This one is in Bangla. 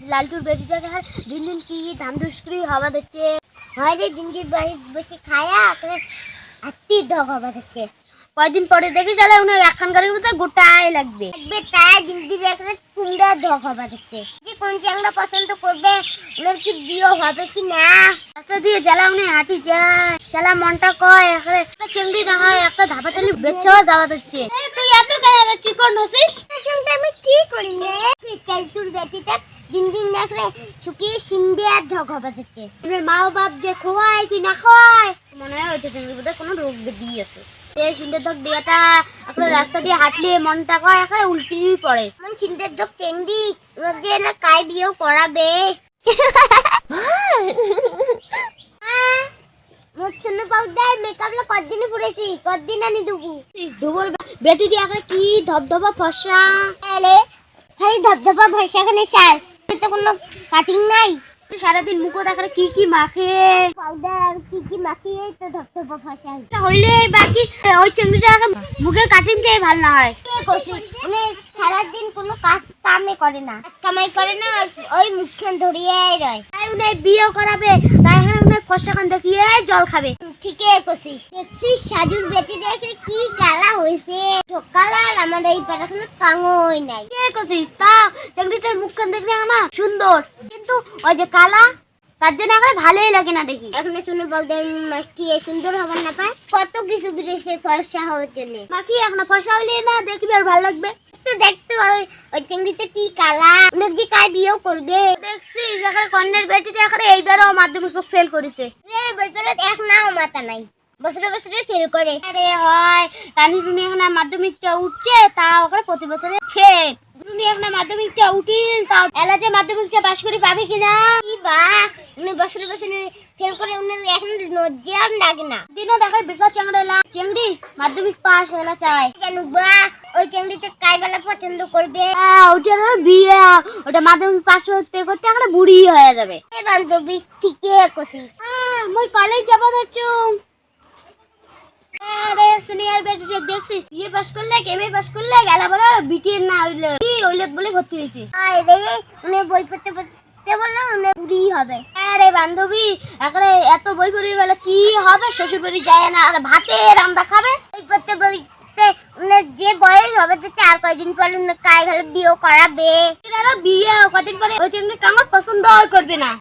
লালটুর বেটিটাকে আর দিন দিন কি ধান দুষ্করি হওয়া দিচ্ছে হয় রে দিন দিন বাড়ি বসে খায়া করে আত্মি দগ হওয়া দিচ্ছে কয়দিন পরে দেখি চলে, উনি একখান গাড়ির মতো গোটাই লাগবে। লাগবে তাই দিন দিন একটা কুমড়া দগ হওয়া দিচ্ছে যে কোন চ্যাংড়া পছন্দ করবে, ওনার কি বিয়ে হবে কি না? রাস্তা দিয়ে জ্বালা, উনি হাঁটি যায়। শালা মনটা কয়, এখানে একটা না হয়, একটা ধাবা তালি বেচেও যাওয়া দিচ্ছে তুই এত কেন চিকন হচ্ছিস আসলে আমি কি করি না তেল তুর বেটিটা দেখলে শুকিয়ে সিন্দে আর ঝগ হবে দিচ্ছে মা ও বাপ যে খোয়ায় কি না খোয়ায়, মনে হয় ওইটা চিংড়ির মধ্যে কোনো রোগ ব্যাধি আছে। এই সিন্দের ধক দিয়াটা আপনার রাস্তা দিয়ে হাঁটলে মনটা কয় এখানে উল্টি পড়ে। মন সিন্দের ধক চেংড়ি ওর দিয়ে না কাই বিয়েও মোর ছোট পাউডার আনি দেবো? ধুবর বেটি দিয়ে এখন কি ধবধবা ফসা? আরে খালি ধবধবা ফসা খানে সার। তো কোনো কাটিং নাই। সারাদিন মুখো দেখারে কি কি মাখে? পাউডার কি কি মাখিয়ে তো ধবধবা ফসা হইলে বাকি ওই চিংড়িটা মুখে কাটিং কে ভালো না হয়। মানে সারাদিন কোনো কাজ কামে করে না। কাজ কামাই করে না ওই মুখখান ধরিয়েই রয়। তাই উনি বিয়ে করাবে তাই হ্যাঁ উনি ফসাখান দেখিয়ে জল খাবে। ঠিকই কছিস দেখছিস সাজুর বেটি দেখে কি কালা হয়েছে কালার আমার এই পাড়াখানে কাঙই নাই। কে কছিস তা চাকরিটার মুখখান দেখলে না সুন্দর। কিন্তু ওই যে কালা, তার জন্য এখন ভালোই লাগে না দেখি। এখন শুনে বলতে কি সুন্দর হবার না পায়। কত কিছু বিদেশে ফর্সা হওয়ার জন্য। বাকি এখন ফর্সা হইলে না, দেখবি আর ভালো লাগবে। তো দেখতে হবে ওই চিংড়িতে কি কালা। অনেক যে কাজ বিয়েও করবে। দেখছিস, এখন কন্যার বেটিতে এখন এইবারও মাধ্যমিক ফেল করেছে। রে বইপের এক নাও মাথা নাই। বছরে বছরে ফেল করে। আরে হয়, রানী টুনি এখন মাধ্যমিকটা উঠছে তা ওখানে প্রতি বছরে ফেল টুনি এখন মাধ্যমিকটা উঠিল, তাও এলাচে মাধ্যমিকটা পাশ করে পাবে কিনা? কি বা, উনি বছরে বছরে ফেল করে, উনি এখন লজ্জার লাগে না। দিনও দেখার বেকার চাংড়া চেংড়ি মাধ্যমিক পাশ হলা চায় কেন বা, ওই চেংড়িতে কাই বেলা পছন্দ করবে? ওটা না বিয়ে। ওটা মাধ্যমিক পাশ করতে করতে আমরা বুড়ি হয়ে যাবে। এ বান্ধবী, ঠিকই কছি মই কলেজ যাব যাচ্ছুম সিনিয়র দেখছিস? পাস করলে পাস করলে, গেল বড় না কি বলে ভর্তি আরে উনি বই পড়তে পড়তে বলল, উনি হবে। আরে বান্ধবী, একবারে এত বই পড়ে গেলে, কি হবে? শ্বশুর বাড়ি যায় না, আর ভাতে রান্না খাবে বই পড়তে বইতে উনি যে বয়স হবে, তো চার কয়দিন পরে উনি কাই ভালো বিয়ে করাবে। বিয়ে কদিন পরে, ওই জন্য আমার পছন্দ করবে না।